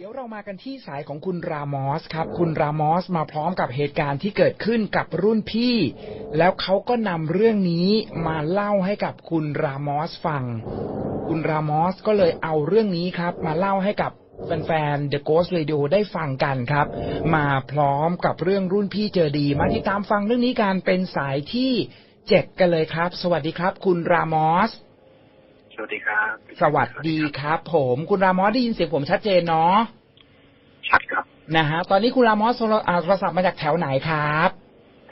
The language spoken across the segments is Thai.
เดี๋ยวเรามากันที่สายของคุณรามอสครับ คุณรามอสมาพร้อมกับเหตุการณ์ที่เกิดขึ้นกับรุ่นพี่ แล้วเขาก็นำเรื่องนี้มาเล่าให้กับคุณรามอสฟัง คุณรามอสก็เลยเอาเรื่องนี้ครับ มาเล่าให้กับแฟนๆ The Ghost Radio ได้ฟังกันครับ มาพร้อมกับเรื่องรุ่นพี่เจอดี มาติดตามฟังเรื่องนี้กันเป็นสายที่เจ็ดกันเลยครับ สวัสดีครับ คุณรามอส วัสดีครับ สวัสดีครับ ผมคุณรามอสได้ยินเสียงผมชัดเจนเนาะชัดครับนะฮะตอนนี้คุณรามอสโทรอ่าโทรศัพท์มาจากแถวไหนครับ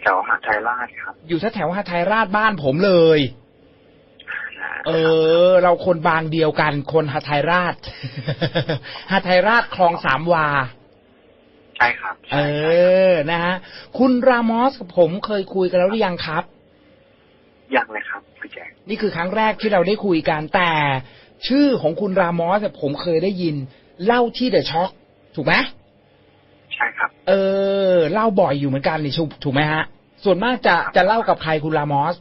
แถวหาดไทยราชครับ อยู่แถวๆหาดไทยราชบ้านผมเลยนะเออ เราคนบางเดียวกัน คนหาดไทยราชหาดไทยราชคลองสามวาใช่ครับ เอใช่ใช่อนะฮะคุณรามอสกับผมเคยคุยกันแล้วหรือยังครับยังเลยครับพี่แจ๊ค นี่คือครั้งแรกที่เราได้คุยกันแต่ ชื่อของคุณรามอสเนี่ยผมเคยได้ยิน เล่าที่เดอะช็อคถูกไหมใช่ครับ เออ เล่าบ่อยอยู่เหมือนกันนี่ถูกถูกไหมฮะ ส่วนมากจะจะเล่ากับใครคุณรามอส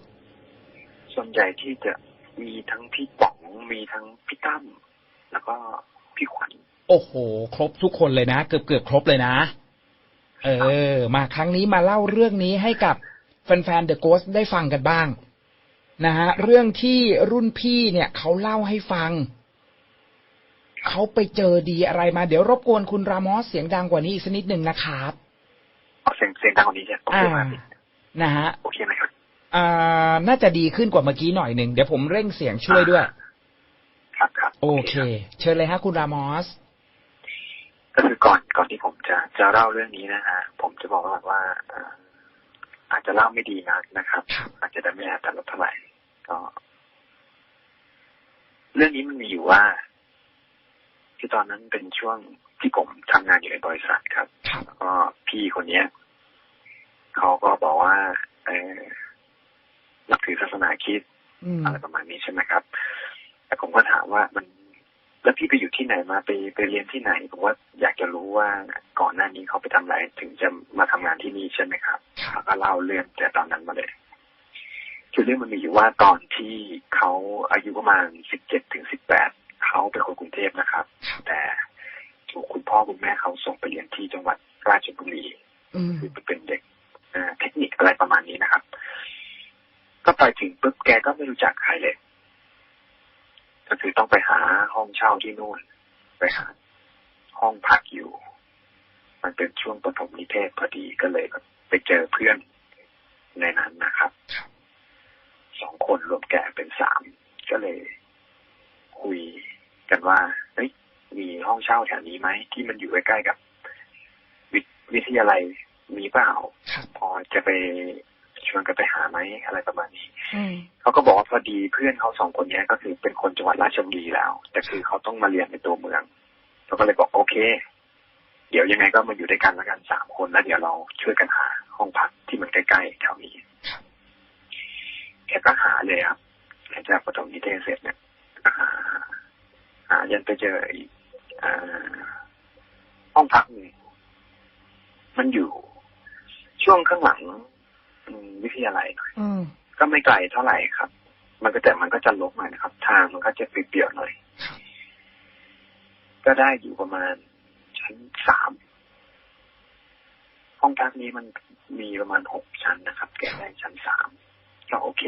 ส่วนใหญ่ที่จะมีทั้งพี่ป๋องมีทั้งพี่ตั้มแล้วก็พี่ขวัญโอ้โห ครบทุกคนเลยนะ เกือบเกือบครบเลยนะ เออ มาครั้งนี้มาเล่าเรื่องนี้ให้กับแฟนๆ The Ghost ได้ฟังกันบ้าง นะฮะเรื่องที่รุ่นพี่เนี่ยเขาเล่าให้ฟัง เขาไปเจอดีอะไรมา เดี๋ยวรบกวนคุณรามอสเสียงดังกว่านี้อีกสักนิดหนึ่งนะครับเอาเสียงเสียงดังกว่านี้จะโอเคอ่าไหมนะฮะโอเคไหมครับอ่าน่าจะดีขึ้นกว่าเมื่อกี้หน่อยหนึ่งเดี๋ยวผมเร่งเสียงช่วยด้วย ครับครับโอเค เชิญเลยฮะคุณรามอสก็คือก่อนก่อนที่ผมจะจะเล่าเรื่องนี้นะฮะผมจะบอกว่าว่าเอ่ออาจจะเล่าไม่ดีนักนะครับครับอาจจะได้ไม่อาจจะลดเท่าไหร่ ก็เรื่องนี้มันมีอยู่ว่า คือตอนนั้นเป็นช่วงที่ผมทำงานอยู่ในบริษัทครับครับแล้วก็พี่คนเนี้ยเขาก็บอกว่าเออนับถือศาสนาคริดอืมอะไรประมาณนี้ใช่ไหมครับ แต่ผมก็ถามว่ามันแล้วพี่ไปอยู่ที่ไหนมาไปไปเรียนที่ไหนผมว่าอยากจะรู้ว่าก่อนหน้านี้เขาไปทำอะไรถึงจะมาทำงานที่นี่ใช่ไหมครับครับแล้วก็เล่าเรื่องแต่ตอนนั้นมาเลย คือเรื่องมันมีอยู่ว่าตอนที่เขาอายุประมาณสิบเจ็ดถึงสิบแปดเขาเป็นคนกรุงเทพนะครับ แต่ถูกคุณพ่อคุณแม่เขาส่งไปเรียนที่จังหวัดราชบุรีอืมคือเป็นเด็กเอ่อเทคนิคอะไรประมาณนี้นะครับ ก็ไปถึงปุ๊บแกก็ไม่รู้จักใครเลย ก็คือต้องไปหาห้องเช่าที่นู่น ไปหาห้องพักอยู่ มันเป็นช่วงปฐมนิเทศพอดีก็เลยแบบไปเจอเพื่อนในนั้นนะครับ สองคนรวมแกเป็นสามก็เลย คุยกันว่าเฮ้ยมีห้องเช่าแถวนี้ไหมที่มันอยู่ใกล้ๆกับวิวิทยาลัยมีเปล่าครับพอจะไปชวนกันไปหาไหมอะไรประมาณนี้อืมเขาก็บอกว่าพอดีเพื่อนเขาสองคนเนี้ยก็คือเป็นคนจังหวัดราชบุรีแล้ว แต่คือเขาต้องมาเรียนในตัวเมืองเขาก็เลยบอกโอเค เดี๋ยวยังไงก็มาอยู่ด้วยกันแล้วกันสามคนแล้วเดี๋ยวเราช่วยกันหาห้องพักที่มันใกล้ๆแถวนี้แกก็หา เลยครับหลังจากปฐมนิเทศเสร็จเนี่ยก็หาหายันไปเจออีกอ่าห้องพักหนึ่งมันอยู่ช่วงข้างหลังอืมวิทยาลัยหน่อยอืมก็ไม่ไกลเท่าไหร่ครับ มันก็แต่มันก็จะลกหน่อยนะครับ ทางมันก็จะเปลี่ยวๆหน่อยครับก็ได้อยู่ประมาณชั้นสามห้องพักนี้มันมีประมาณหกชั้นนะครับ แกได้ชั้นสามก็โอเค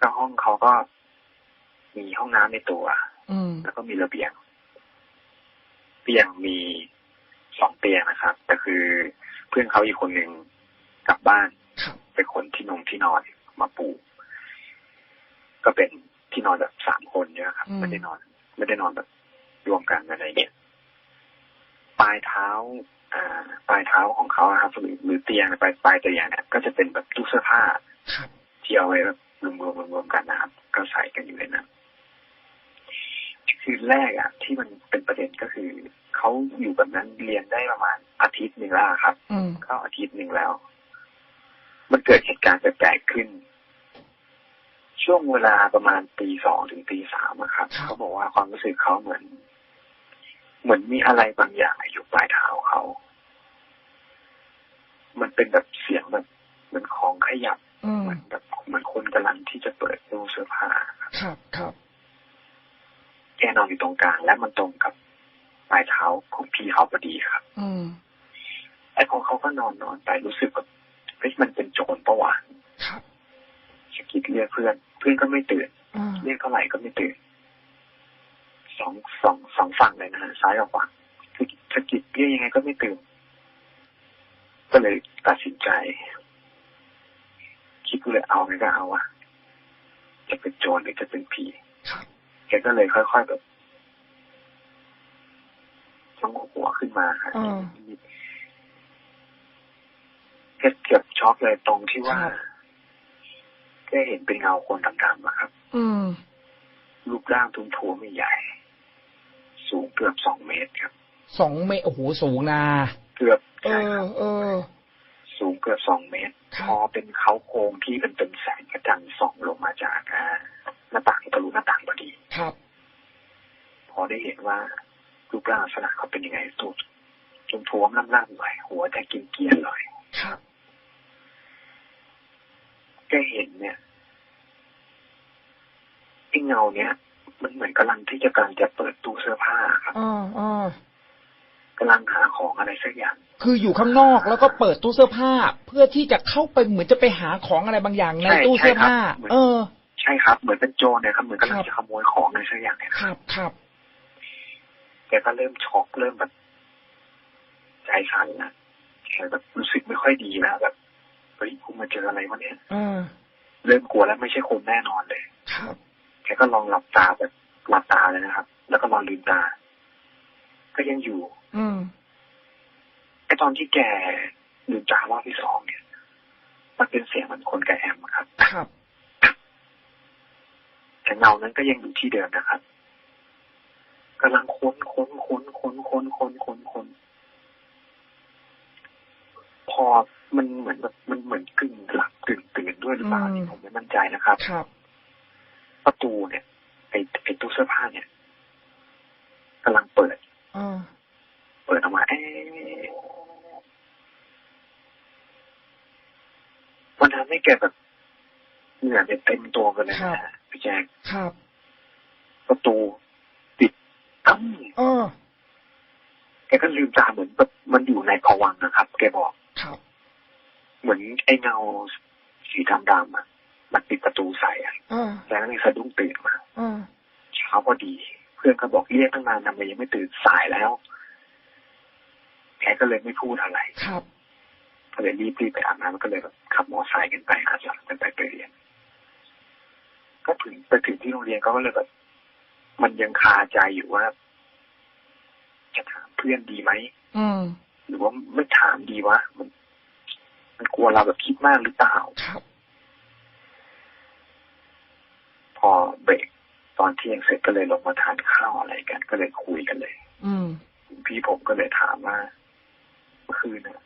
ก็ห้องเขาก็มีห้องน้ำในตัว อืมแล้วก็มีระเบียง เตียงมีสองเตียงนะครับ แต่คือเพื่อนเขาอีกคนหนึ่งกลับบ้านครับเป็นคนที่นงที่นอนมาปูก็เป็นที่นอนแบบสามคนเนี่ยครับอืมไม่ได้นอน ไม่ได้นอนแบบรวมกันอะไรเงี้ยปลายเท้า อ่า ปลายเท้าของเขาอะครับหรือหรือเตียงปลายปลายเตียงเนี่ยก็จะเป็นแบบตู้เสื้อผ้าครับที่เอาไว้แบบ รวมรวมรวมๆกันนะครับก็ใส่กันอยู่ในนั้นคือแรกอะที่มันเป็นประเด็นก็คือเขาอยู่แบบนั้นเรียนได้ประมาณอาทิตย์หนึ่งแล้วครับอืมเข้าอาทิตย์หนึ่งแล้ว มันเกิดเหตุการณ์แปลกๆขึ้น ช่วงเวลาประมาณตีสองถึงตีสามอะครับครับเขาบอกว่าความรู้สึกเขาเหมือน เหมือนมีอะไรบางอย่างอยู่ปลายเท้าเขา มันเป็นแบบเสียงแบบเหมือนของขยับอืม เหมือนแบบเหมือนคนกำลังที่จะเปิดตู้เสื้อผ้าครับครับแกนอนอยู่ตรงกลางและมันตรงกับปลายเท้าของพี่เขาพอดีครับ อืมไอ้ของเขาก็นอนนอนไปรู้สึกแบบเฮ้ยมันเป็นโจรปะวะครับสะกิดเรียกเพื่อน เพื่อนก็ไม่ตื่นอ่าเรียกเท่าไหร่ก็ไม่ตื่นสองสองสองฝั่งเลยนะฮะซ้ายกับขวาคือสะกิดเรียกยังไงก็ไม่ตื่นก็เลยตัดสินใจ คิดกูเลยเอาไงก็เอาวะจะเป็นโจรหรือจะเป็นผีครับแกก็เลยค่อยๆแบบชงหัวขึ้นมาครับอ่าแกเกือบช็อกเลยตรงที่ว่าครับแกเห็นเป็นเงาคนดำๆอะครับ อืมรูปร่างทุ้มท้วมไม่ใหญ่ สูงเกือบสองเมตรครับสองเมตรโอ้โหสูงนะเกือบเอใช่คอรับเออ สูงเกือบสองเมตรครับพอเป็นเขาโครงที่เป็นเป็นแสงกระจันทร์ส่องลงมาจากอ่าหน้าต่างทะลุหน้าต่างพอดีครับ พอได้เห็นว่ารูปร่างลักษณะเขาเป็นยังไงตัวจุมท้วมล่ำๆหน่อยหัวจะกินเกียนๆหน่อยครับแกเห็นเนี่ยไอ้เงาเนี่ยมันเหมือนกำลังที่จะกำลังจะเปิดตู้เสื้อผ้าครับอ่าอ่า กำลังหาของอะไรสักอย่าง คืออยู่ข้างนอกแล้วก็เปิดตู้เสื้อผ้า เพื่อที่จะเข้าไปเหมือนจะไปหาของอะไรบางอย่างในใช่ตู้เสื้อผ้าใช่ครับเออ ใช่ครับ เหมือนเป็นโจรเนี่ยครับเหมือนกำลังครับจะขโมยของอะไรสักอย่างเนี่ยครับครับแกก็เริ่มช็อกเริ่มแบบใจสั่นนะแกแบบรู้สึกไม่ค่อยดีแล้วแบบเฮ้ยกูมาเจออะไรวะเนี่ยอ่าเริ่มกลัวแล้วไม่ใช่คนแน่นอนเลย ครับแกก็ลองหลับตาแบบหลับตาเลยนะครับ แล้วก็ลองลืมตา ก็ยังอยู่ อืมไอตอนที่แกลืมตารอบที่สองเนี่ย มันเป็นเสียงเหมือนคนกับแอมอะครับ ครับ แต่เงานั้นก็ยังอยู่ที่เดิมนะครับกำลังค้นค้นค้นค้นค้นค้นค้นค้นพอมันเหมือนแบบมันเหมือนกึ่งหลับกึ่งตื่นด้วยหรือเปล่าอืมนี่ผมไม่มั่นใจนะครับ ครับ ประตูเนี่ยไอไอตู้เสื้อผ้าเนี่ยกำลังเปิดอ่า เปิดออกมาเอ๊ะวันนั้นไม่แกแบบเหงื่อเนี่ยเต็มตัวกันเลยนะฮะพี่แจ๊คครับประตูปิดตั้มเออแกก็ลืมตาเหมือนแบบมันอยู่ในภวังค์นะครับ แกบอกครับ เหมือนไอ้เงาสีดำๆอะ มันปิดประตูใส่อะอ่าแล้วนี่สะดุ้งตื่นมาอ่าเช้าพอดี เพื่อนก็บอกเรียกตั้งนานทำไมยังไม่ตื่นสายแล้ว แกก็เลยไม่พูดอะไรครับก็เลยรีบรีบไปอาบน้ำก็เลยแบบขับมอเตอร์ไซค์กันไปขับรถกันไปไปเรียน ก็ถึงไปถึงที่โรงเรียนเขาก็เลยแบบ มันยังคาใจอยู่ว่า จะถามเพื่อนดีไหมอืมหรือว่าไม่ถามดีวะมัน มันกลัวเราแบบคิดมากหรือเปล่าครับพอเบรกตอนเที่ยงเสร็จก็เลยลงมาทานข้าวอะไรกัน ก็เลยคุยกันเลย อืมพี่ผมก็เลยถามว่าเมื่อคืนน่ะ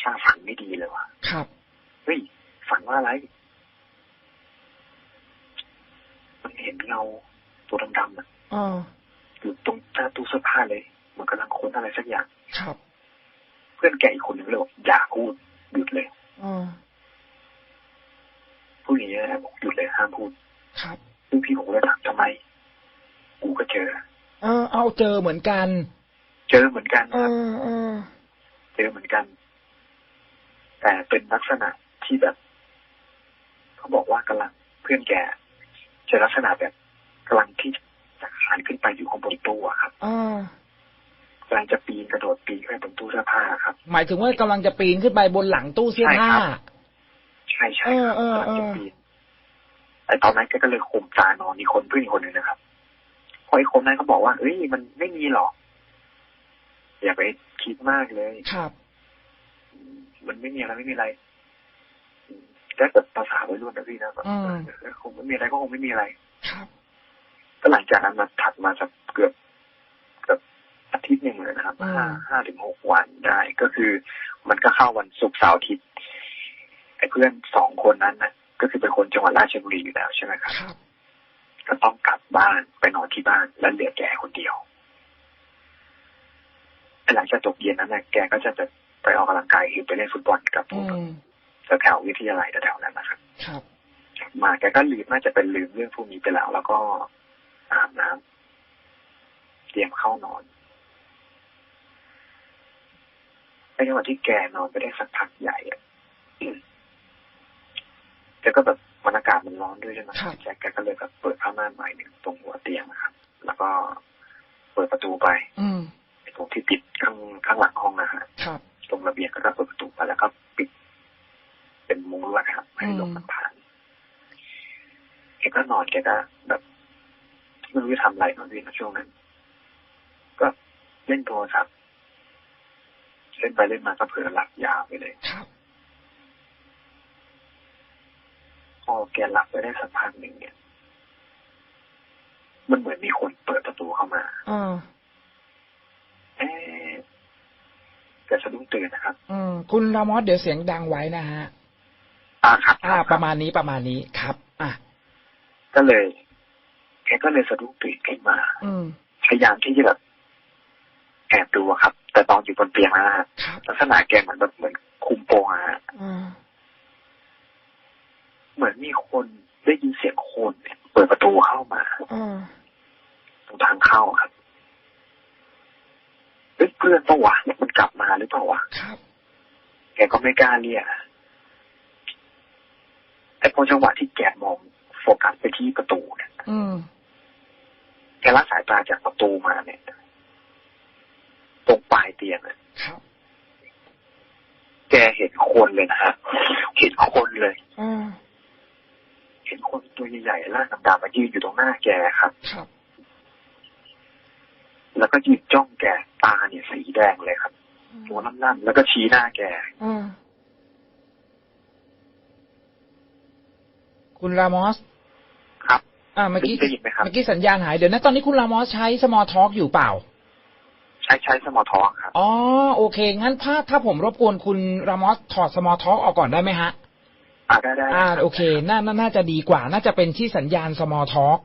ชาฝันไม่ดีเลยวะครับ เฮ้ย ฝันว่าอะไร มันเห็นเงาตัวดำๆอะอ่าอยู่ตรงหน้าตู้เสื้อผ้าเลยเหมือนกำลังค้นอะไรสักอย่าง ครับ เพื่อนแกอีกคนหนึ่งเลยบอกอย่าพูดหยุดเลยอ่าพูดอย่างนี้นะบอกหยุดเลยห้ามพูด ครับซึ่งพี่ผมก็เลยถามทำไม กูก็เจอ เออ เอาเจอเหมือนกัน เจอเหมือนกันเอครับอเออเจอเหมือนกัน แต่เป็นลักษณะที่แบบ เขาบอกว่ากำลังเพื่อนแกเจอลักษณะแบบกำลังที่จะขานขึ้นไปอยู่ข้างบนตู้อะครับอ่ากำลังจะปีนกระโดดปีนขึ้นไปบนตู้เสื้อผ้าครับ หมายถึงว่ากำลังจะปีนขึ้นไปบนหลังตู้เสื้อผ้าใช่ครับใช่ใช่ครับเออเออเออกำลังจะปีนแต่ตอนนั้นแกก็เลยข่มตานอนอีกคนเพื่อนอีกคนหนึ่งนะครับเพราะไอ้คนนั้นเขาบอกว่าเอ้ยมันไม่มีหรอก อย่าไปคิดมากเลยครับ มันไม่มีอะไรไม่มีอะไรอืมแต่แบบภาษาวัยรุ่นนะพี่นะแบบอืมเออคงไม่มีอะไรก็คงไม่มีอะไร ครับก็หลังจากนั้นมาถัดมาสักเกือบเกือบอาทิตย์หนึ่งเลยนะครับอืมห้าห้าถึงหกวันได้ ก็คือ มันก็เข้าวันศุกร์เสาร์อาทิตย์ไอ้เพื่อนสองคนนั้นนะก็คือเป็นคนจังหวัดราชบุรีอยู่แล้วใช่ไหมครับครับก็ต้องกลับบ้านไปนอนที่บ้าน แล้วเหลือแกคนเดียวไอ้ หลังจากตกเย็นนั้นนะแกก็จะจะไปออกกำลังกายคือไปเล่นฟุตบอลกับพอืวกมแถวๆวิทยาลัยแถวๆนั้นนะครับ ครับ มาแกก็ลืมน่าจะเป็นลืมเรื่องพวกนี้ไปแล้ว แล้วก็อาบน้ำตรียมเข้านอนในจังหวะที่แกนอนไปได้สักพักใหญ่อะแกก็แบบมันอากาศมันร้อนด้วยใช่ไหมครับแกแกก็เลยแบบเปิดผ้าม่านใหม่หนึ่งตรงหัวเตียงนะครับ แล้วก็เปิดประตูไป อืม ตรงที่ปิดข้างข้างหลังห้องนะฮะครับตรงระเบียงก็เปิดประตูไปแล้วก็ปิด เป็นมุ้งลวดครับให้ลมมันผ่านแกก็นอนแกก็แบบไม่รู้จะทำอะไรนอนวิ่งช่วงนั้น ก็เล่นโทรศัพท์เล่นไปเล่นมาก็เผลอหลับยาวไปเลยครับพอแกหลับไปได้สักพักหนึ่งเนี่ย มันเหมือนมีคนเปิดประตูเข้ามาอ่า เอ๊ะ แกสะดุ้งตื่นนะครับ อืมคุณรามอสเดี๋ยวเสียงดังไว้นะฮะอ่าครับอ่าคบประมาณนี้ประมาณนี้ครับ อะก็เลยแกก็เลยสะดุ้งตื่นขึ้นมา อืมพยายามที่จะแบบแอบดูอะครับ แต่ตอนอยู่บนเตียงนะฮะครับลักษณะแกเหมือนแบบเหมือนคุมโปงอะฮะอ่าเหมือนมีคนได้ยินเสียงคนเนี่ยเปิดประตูเข้ามาอ่าตรงทางเข้าครับ เอ้ยเพื่อนปะวะมันกลับมาหรือเปล่าวะครับแกก็ไม่กล้าเรียกแต่พอจังหวะที่แกมองโฟกัสไปที่ประตูเนี่ยอืมแกละสายตาจากประตูมาเนี่ยตรงปลายเตียงอะครับแกเห็นคนเลยนะฮะเห็นคนเลยอ่าเห็นคนตัวใหญ่ๆร่างดำๆมายืนอยู่ตรงหน้าแกครับครับ แล้วก็ยืนจ้องแกตาเนี่ยสีแดงเลยครับตัวล่ำๆแล้วก็ชี้หน้าแกอ่าคุณรามอส ครับ อ่าเมื่อกี้ได้ยินไหมครับเมื่อกี้สัญญาณหายเดี๋ยวนะตอนนี้คุณรามอสใช้สมอลท็อกอยู่เปล่า ใช้ใช้สมอทองครับอ๋อโอเค งั้นถ้าถ้าผมรบกวนคุณรามอสถอดสมอลท็อกออกก่อนได้ไหมฮะอ่าได้ได้อ่ารับโอเคน่าน่าน่าจะดีกว่า น่าจะเป็นที่สัญญาณสมอลท็อก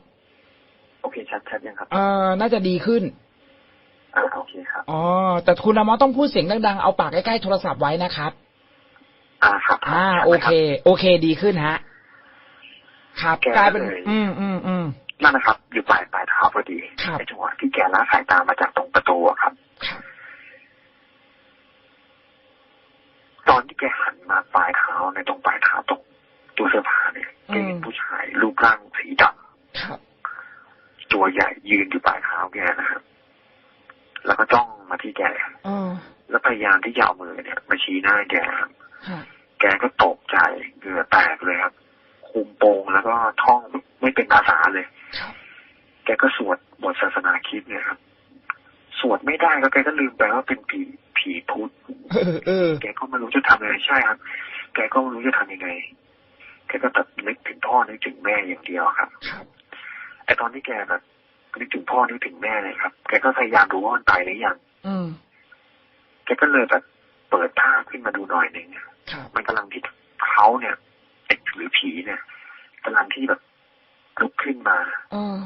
โอเคชัดชัดยังครับเอ่อน่าจะดีขึ้น อ่าโอเคครับอ๋อแต่คุณรามอสต้องพูดเสียงดังๆเอาปากใกล้ๆโทรศัพท์ไว้นะครับ อ่าครับอ่าชัดโอไหมเครับโอเคดีขึ้นฮะครับแกกลายเป็นเลยอืมอืมอืมนั่นนะครับ อยู่ปลายปลายเท้าพอดีครับในจังหวะที่แกละสายตามาจากตรงประตูอะครับครับตอนที่แกหันมาปลายเท้าในตรงปลายเท้าตรงตู้เสื้อผ้าเนี่ยแกเห็นผู้ชายรูปร่างสีดำครับตัวใหญ่ยืนอยู่ปลายเท้าแกนะครับ แล้วก็จ้องมาที่แกอ๋อแล้วพยายามที่จะเอามือเนี่ยมาชี้หน้าแกครับฮะแกก็ตกใจเหงื่อแตกเลยครับ คุมโปงแล้วก็ท่องไม่เป็นภาษาเลยครับแกก็สวดบทศาสนาคริดเนี่ยครับ สวดไม่ได้ก็แกก็ลืมไปว่าเป็นผีผีพุทธเออเออแกก็ไม่รู้จะทำยังไงใช่ครับ แกก็ไม่รู้จะทำยังไงแกก็ตัดนึกถึงพ่อนึกถึงแม่อย่างเดียวครับครับไอตอนที่แกแบบ นึกถึงพ่อนึกถึงแม่เลยครับแกก็พยายามดูว่ามันตายหรือยังอืมแกก็เลยแบบเปิดภาพขึ้นมาดูหน่อยหนึ่งครับมันกำลังที่เขาเนี่ยไอ้หรือผีเนี่ยกำลังที่แบบลุกขึ้นมาอ๋อ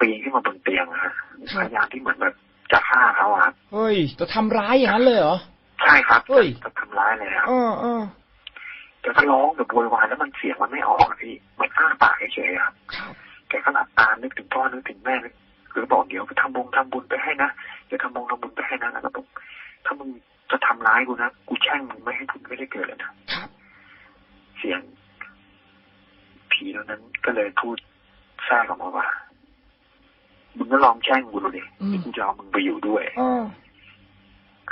ปีนขึ้นมาบนเตียงอะฮะครับพยายามที่เหมือนแบบจะฆ่าเขาอะครับเฮ้ยจะทำร้ายอย่างนั้นเลยเหรอใช่ครับเฮ้ยจะทำร้ายเลยครับเออเออแกก็ร้องแบบโวยวายแล้วมันเสียงมันไม่ออกอะพี่เหมือนอ้าปากเฉยๆครับครับ แกก็หลับตานึกถึงพ่อนึกถึงแม่นึกหรือบอกเดี๋ยวไปทำบงทำบุญไปให้นะเดี๋ยวทำบงทำบุญไปให้นะแล้วก็บอกถ้ามึงจะทำร้ายกูนะกูแช่งมึงไม่ให้ผุดไม่ได้เกิดเลยนะครับเสียงผีตรงนั้นก็เลยพูดแทรกออกมาว่ามึงก็ลองแช่งกูดูดิอืมกูจะเอามึงไปอยู่ด้วยอ๋อ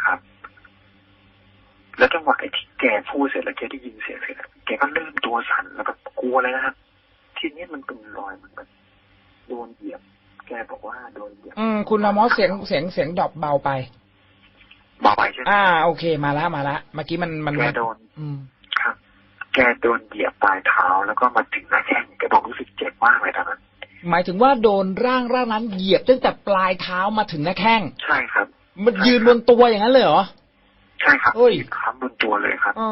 ครับ แล้วจังหวะไอ้ที่แกพูดเสร็จแล้วแกได้ยินเสียงเสร็จอะแกก็เริ่มตัวสั่นแล้วก็กลัวเลยนะครับ ทีนี้มันเป็นรอยมันแบบโดนเหยียบ แกบอกว่าโดนเหยียบ อืม คุณรามอสเสียงเสียงเสียงดรอปเบาไปเบาไปใช่ไหมอ่า โอเค มาละมาละเมื่อกี้มันมันแกโดน อืมครับ แกโดนเหยียบปลายเท้าแล้วก็มาถึงหน้าแข้งแกบอกรู้สึกเจ็บมากเลยตอนนั้นหมายถึงว่าโดนร่างร่างนั้นเหยียบตั้งแต่ปลายเท้ามาถึงหน้าแข้งใช่ครับ มันยืนบนตัวอย่างนั้นเลยเหรอใช่ครับเฮ้ยค้ำบนตัวเลยครับอ๋อ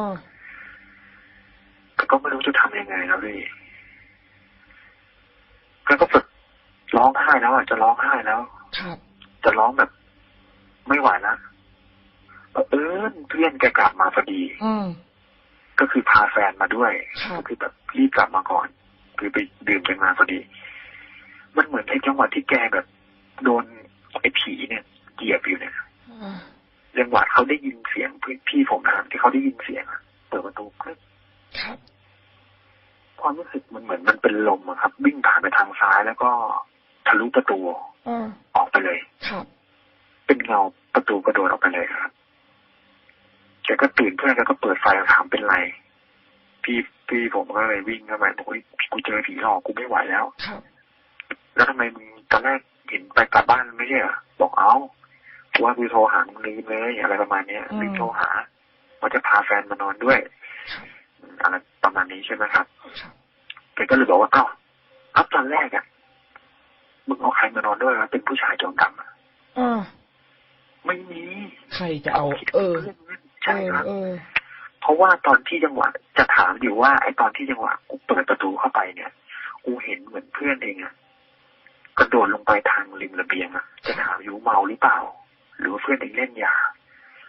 แต่ก็ไม่รู้จะทำยังไง แล้วพี่ก็ก็ฝึกร้องไห้แล้วอะจะร้องไห้แล้วครับจะร้องแบบ ไม่ไหวแล้วเออเพื่อนแกกลับมาพอดีอืมก็คือพาแฟนมาด้วยครับก็คือแบบรีบกลับมาก่อน คือไปดื่มกันมาพอดี มันเหมือนไอ้จังหวะที่แกแบบ โดนไอ้ผีเนี่ยเหยียบอยู่เนี่ยอ่าจังหวะเขาได้ยินเสียงพี่พี่ผมนะครับที่เขาได้ยินเสียงอะเปิดประตูกรึ๊บครับ ความรู้สึกมันเหมือนมันเป็นลมอะครับ วิ่งผ่านไปทางซ้ายแล้วก็ทะลุประตูอ่าออกไปเลยครับ เป็นเงาประตูกระโดดออกไปเลยครับแกก็ตื่นเพื่อนแกก็เปิดไฟถามเป็นไร พี่พี่ผมก็เลยวิ่งเข้าไปบอกเฮ้ยกูเจอผีหลอกกูไม่ไหวแล้วครับแล้วทำไมมึงตอนแรกเห็นไปกลับบ้านไม่ใช่เหรอบอกเอากูว่ากูโทรหามึงลืมเลยอะไรประมาณเนี้ยลืมโทรหาว่าจะพาแฟนมานอนด้วยครับ อะไรประมาณนี้ใช่ไหมครับครับแกก็เลยบอกว่าเอ้าเอ้าตอนแรกอะมึงเอาใครมานอนด้วยวะเป็นผู้ชายจอมดำอะอ่าไม่มีใครจะเอา เออพื่นเล่นเอใช่อครับเออเพราะว่าตอนที่จังหวะจะถามอยู่ว่าไอ้ตอนที่จังหวะกูเปิดประตูเข้าไปเนี่ย กูเห็นเหมือนเพื่อนเองอะกระโดดลงไปทางริมระเบียงอะจะถามอยู่เมาหรือเปล่า หรือว่าเพื่อนเองเล่นยา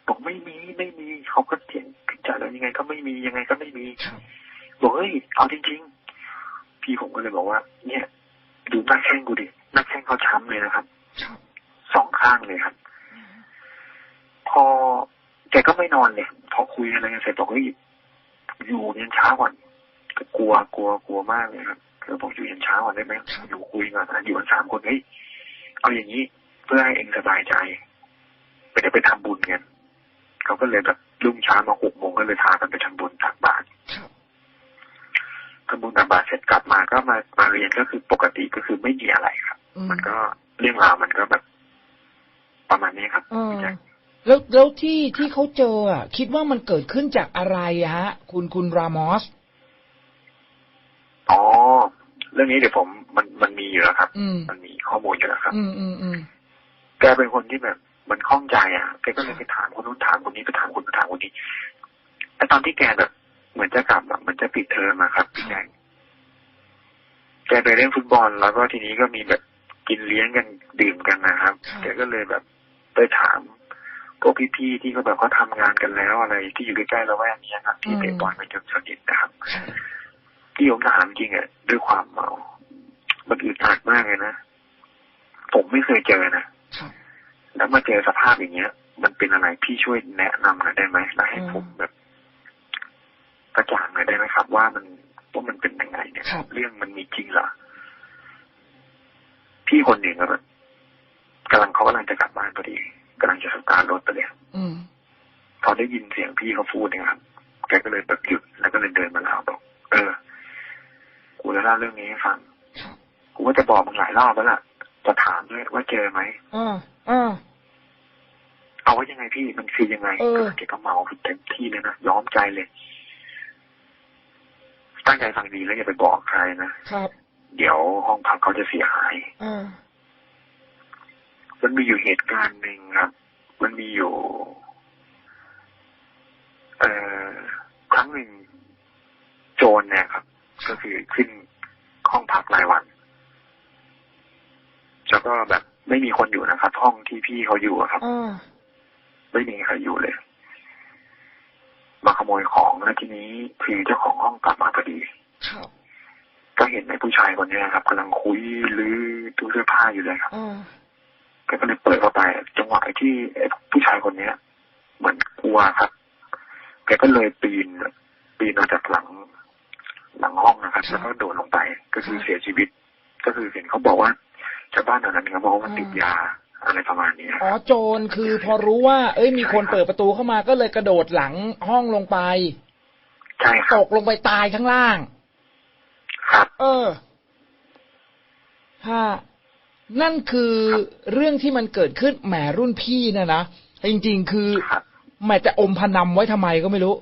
บอกไม่มีไม่มีเขาก็เถียง ขึ้นใจแล้วยังไงก็ไม่มียังไงก็ไม่มีครับบอกเฮ้ยเอาจริงๆ พี่ผมก็เลยบอกว่า เนี่ย ดูหน้าแข้งกูดิหน้าแข้งเขาช้ำเลยนะครับครับสองข้างเลยครับ พอแกก็ไม่นอนเลยพอคุยอะไรกันเสร็จบอกเฮ้ยอยู่ยันเช้าก่อนก็กลัวกลัวกลัวมากเลยครับก็บอกอยู่ยันเช้าก่อนได้ไหมอยู่คุยก่อนนะอยู่กันสามคนเฮ้ยเอาอย่างนี้เพื่อให้เองสบายใจไปจะไปทำบุญกันเขาก็เลยแบบ รุ่งเช้ามาหกโมงก็เลยพากันไปทำบุญตักบาตรครับทำบุญตักบาตรเสร็จกลับมาก็มามาเรียนก็คือปกติก็คือไม่มีอะไรครับอืมมันก็เรื่องราวมันก็แบบ ประมาณนี้ครับเออพี่แจ็คแล้วแล้วที่ที่เขาเจออะคิดว่ามันเกิดขึ้นจากอะไรอะฮะ คุณคุณรามอสอ๋อเรื่องนี้เดี๋ยวผมมันมันมีอยู่แล้วครับอืมมันมีข้อมูลอยู่แล้วครับ อืมอืมอืมแกเป็นคนที่แบบ มันคล่องใจอะแกก็เลยไปถามคนนู้นถามคนนี้ไปถามคนนู้นถามคนนี้ไอตอนที่แกแบบเหมือนจะกลับอะเหมือนจะปิดเทอมอะครับพี่แจ็คแกไปเล่นฟุตบอลแล้วก็ทีนี้ก็มีแบบกินเลี้ยงกันดื่มกันนะครับแกก็เลยแบบไปถามพวกพี่ๆที่เขาแบบเขาทำงานกันแล้วอะไรที่อยู่ใกล้ๆละแวกนี้ครับที่เตะบอลเป็นจนสนิทนะครับครับที่ผมถามจริงอะด้วยความเมา มันอึดอัดมากเลยนะผมไม่เคยเจอนะครับ แล้วมาเจอสภาพอย่างเงี้ย มันเป็นอะไรพี่ช่วยแนะนำหน่อยได้ไหมแล้วให้ผมแบบกระจ่างหน่อยได้ไหมครับ ว่ามันว่ามันเป็นยังไงเนี่ยครับเรื่องมันมีจริงเหรอพี่คนหนึ่งอะแบบกำลังเขากำลังจะกลับบ้านพอดีกำลังจะสตาร์ทรถไปเลยอืมพอได้ยินเสียงพี่เขาพูดเนี่ยครับแกก็เลยแบบหยุดแล้วก็เลยเดินมาเล่าบอกเออ กูจะเล่าเรื่องนี้ให้ฟังครับกูก็จะบอกมึงหลายรอบแล้วล่ะ จะถามด้วยว่าเจอไหมอ่าอ่าเอาว่ายังไงพี่มันคือยังไงเออแกก็เมาเต็มที่เลยนะย้อมใจเลย ตั้งใจฟังดีแล้วอย่าไปบอกใครนะครับเดี๋ยวห้องพักเขาจะเสียหายอ่ามันมีอยู่เหตุการณ์หนึ่งครับ มันมีอยู่ เอ่อครั้งหนึ่งโจรเนี่ยครับ ก็คือขึ้นห้องพักรายวัน แล้วก็แบบไม่มีคนอยู่นะครับห้องที่พี่เขาอยู่อะครับอ่าไม่มีใครอยู่เลย มาขโมยของแล้วทีนี้คือเจ้าของห้องกลับมาพอดีครับก็เห็นในผู้ชายคนเนี้ยครับกำลังคุยหรือตู้เสื้อผ้าอยู่เลยครับอ่าแกก็เลยเปิดเข้าไป จังหวะที่ไอ้ผู้ชายคนเนี้ย เหมือนกลัวครับแกก็เลยปีน ปีนออกจากหลัง หลังห้องนะครับแล้วก็โดดลงไป ก็คือเสียชีวิต ก็คือเห็นเขาบอกว่า ชาวบ้านแถวนั้นเขาบอกว่ามันติดยาอะไรประมาณนี้คอ๋อรับโจรคือพอรู้ว่า เอ้ยมีคนเปิดประตูเข้ามาก็เลยกระโดดหลังห้องลงไปใช่คตรับกลงไปตายข้างล่าง ครับ เออฮะนั่นคือเรื่องที่มันเกิดขึ้นแหมรุ่นพี่เนี่ยนะจริง ๆ คือครับแหมจะอมพนำไว้ทำไมก็ไม่รู้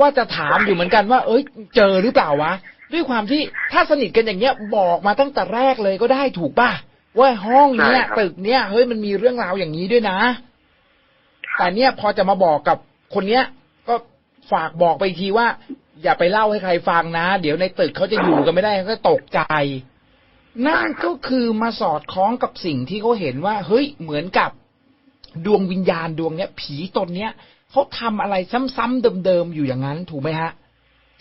ว่าจะถามอยู่เหมือนกันว่า เอ้ย เจอหรือเปล่าวะด้วยความที่ถ้าสนิทกันอย่างเงี้ยบอกมาตั้งแต่แรกเลยก็ได้ถูกป่ะ ว่าห้องเนี้ยใช่ครับตึกเนี้ยเฮ้ยมันมีเรื่องราวอย่างนี้ด้วยนะ แต่เนี้ยพอจะมาบอกกับคนเนี้ย ก็ฝากบอกไปอีกทีว่า อย่าไปเล่าให้ใครฟังนะ เดี๋ยวในตึกเขาจะอยู่กันไม่ได้เขาก็ตกใจ นั่นก็คือมาสอดคล้องกับสิ่งที่เขาเห็นว่า เฮ้ยเหมือนกับดวงวิญญาณดวงเนี้ย ผีตนเนี้ยเขาทำอะไรซ้ำๆเดิมๆอยู่อย่างนั้น ถูกไหมฮะ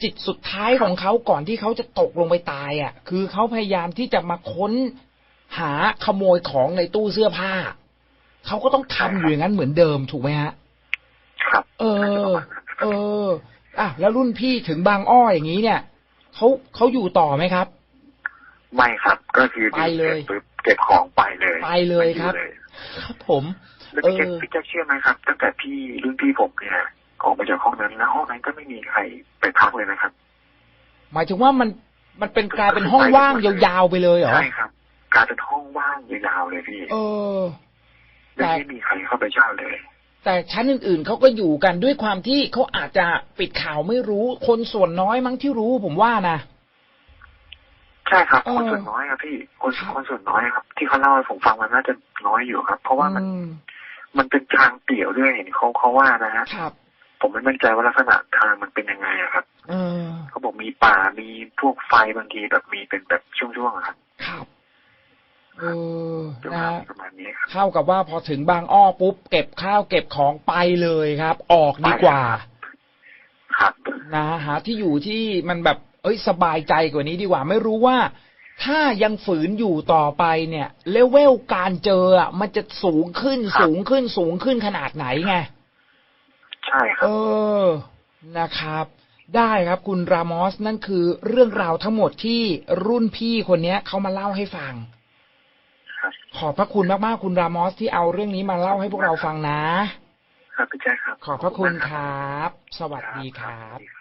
จิตสุดท้ายของเขาก่อนที่เขาจะตกลงไปตายอะ คือเขาพยายามที่จะมาค้น หาขโมยของในตู้เสื้อผ้า เขาก็ต้องทำอยู่อย่างนั้นเหมือนเดิมถูกไหมฮะครับเออ เอออะแล้วรุ่นพี่ถึงบางอ้ออย่างนี้เนี่ยเขาเขาอยู่ต่อไหมครับ ไม่ครับ ก็คือไปเลยสร็จปุ๊บเก็บของไปเลยไปเลยครับไม่อครับผมแล้วพี่แจ๊คเออพี่แจ๊คเชื่อไหมครับ ตั้งแต่พี่รุ่นพี่ผมเนี่ยออกมาจากห้องนั้นแล้วห้องนั้นก็ไม่มีใครไปพักเลยนะครับ หมายถึงว่ามันมันเป็นกลายเป็นห้องว่างยาวๆไปเลยเหรอใช่ครับ กลายเป็นห้องว่างยาวๆเลยพี่เออแล้วไม่มีใครเข้าไปเช่าเลย แต่ชั้นอื่นๆเขาก็อยู่กันด้วยความที่เขาอาจจะปิดข่าวไม่รู้ คนส่วนน้อยมั้งที่รู้ผมว่านะใช่ครับเออคนส่วนน้อยครับพี่คนครับคนส่วนน้อยครับ ที่เขาเล่าให้ผมฟังมันน่าจะน้อยอยู่ครับ เพราะว่ามันอืมมันเป็นทางเปี่ยวด้วยเห็นเขาเขาว่านะฮะครับผมไม่มั่นใจว่าลักษณะทางมันเป็นยังไงอะครับเออเขาบอกมีป่ามีพวกไฟบางทีแบบมีเป็นแบบช่วงๆอะครับ ครับ เออประนะมาณฮะประมาณนี้ครับเท่ากับว่าพอถึงบางอ้อปุ๊บเก็บข้าวเก็บของไปเลยครับ ออกดีกว่า ครับนะหาที่อยู่ที่มันแบบ เอ้ยสบายใจกว่านี้ดีกว่า ไม่รู้ว่า ถ้ายังฝืนอยู่ต่อไปเนี่ยเลเวลการเจออะมันจะสูงขึ้นครับสูงขึ้นสูงขึ้นขนาดไหนไงใช่คเอรับอนะครับได้ครับคุณรามอสนั่นคือเรื่องราวทั้งหมดที่รุ่นพี่คนเนี้ยเขามาเล่าให้ฟัง ครับขอบพระคุณมากๆคุณรามอสที่เอาเรื่องนี้มาเล่าให้พวกเราฟังนะ ครับพี่แจ๊คครับ ขอบพระคุณมากครับ สวัสดีครับสวัสดีครับ